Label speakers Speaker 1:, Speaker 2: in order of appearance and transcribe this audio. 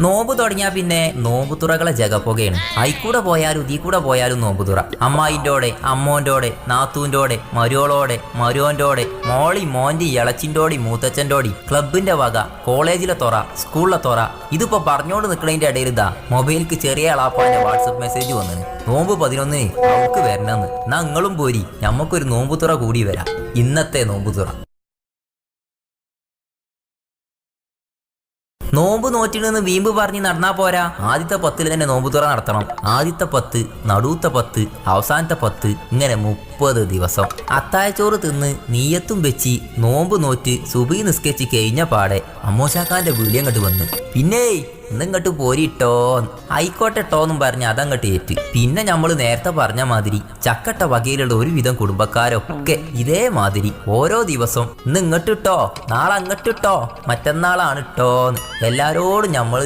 Speaker 1: നോമ്പ് തുടങ്ങിയാൽ പിന്നെ നോമ്പ് തുറകളെ ജഗപ്പുകയാണ് അയിക്കൂടെ പോയാലും ഇതീ കൂടെ പോയാലും നോമ്പ് തുറ. അമ്മായിന്റോടെ അമ്മോന്റോടെ നാത്തൂന്റോടെ മരുവളോടെ മരുവന്റെ മോളി മോന്റെ ഇളച്ചിന്റോടി മൂത്തച്ഛന്റോടി ക്ലബിന്റെ വക കോളേജിലെ തുറ സ്കൂളിലെ തുറ ഇതിപ്പോ പറഞ്ഞോണ്ട് നിൽക്കുന്നതിന്റെ ഇടയിൽ ഇതാ മൊബൈലിക്ക് ചെറിയ അളാപ്പാന്റെ വാട്സപ്പ് മെസ്സേജ് വന്നു നോമ്പ് പതിനൊന്നിന് അവൾക്ക് വരണമെന്ന്. നിങ്ങളും പോരി നമുക്കൊരു നോമ്പ് തുറ കൂടി വരാം. ഇന്നത്തെ നോമ്പ് തുറ. നോമ്പ് നോറ്റിണെന്ന് വീമ്പ് പറഞ്ഞ് നടന്നാ പോരാ. ആദ്യത്തെ പത്തിൽ തന്നെ നോമ്പ് തുറ നടത്തണം. ആദ്യത്തെ പത്ത് നടുവത്തെ പത്ത് അവസാനത്തെ പത്ത് ഇങ്ങനെ മുപ്പത് ദിവസം. അത്തായച്ചോറ് തിന്ന് നീയത്തും വെച്ച് നോമ്പ് നോറ്റ് സുബി നിസ്കരിച്ച് കഴിഞ്ഞ പാടെ അമ്മോശാക്കാന്റെ വിളി അങ്ങോട്ട് വന്ന്. പിന്നെ ഇന്നിങ്ങോട്ട് പോരിട്ടോ? ആയിക്കോട്ടെ ട്ടോന്നും പറഞ്ഞ് അതങ്ങോട്ട് ഏറ്റ്. പിന്നെ നമ്മൾ നേരത്തെ പറഞ്ഞ മാതിരി ചക്കട്ട വകയിലുള്ള ഒരുവിധം കുടുംബക്കാരൊക്കെ ഇതേമാതിരി ഓരോ ദിവസം ഇന്ന് ഇങ്ങോട്ട് ഇട്ടോ നാളെ അങ്ങോട്ട് ഇട്ടോ മറ്റന്നാളാണ് ഇട്ടോന്ന് എല്ലാരോടും നമ്മൾ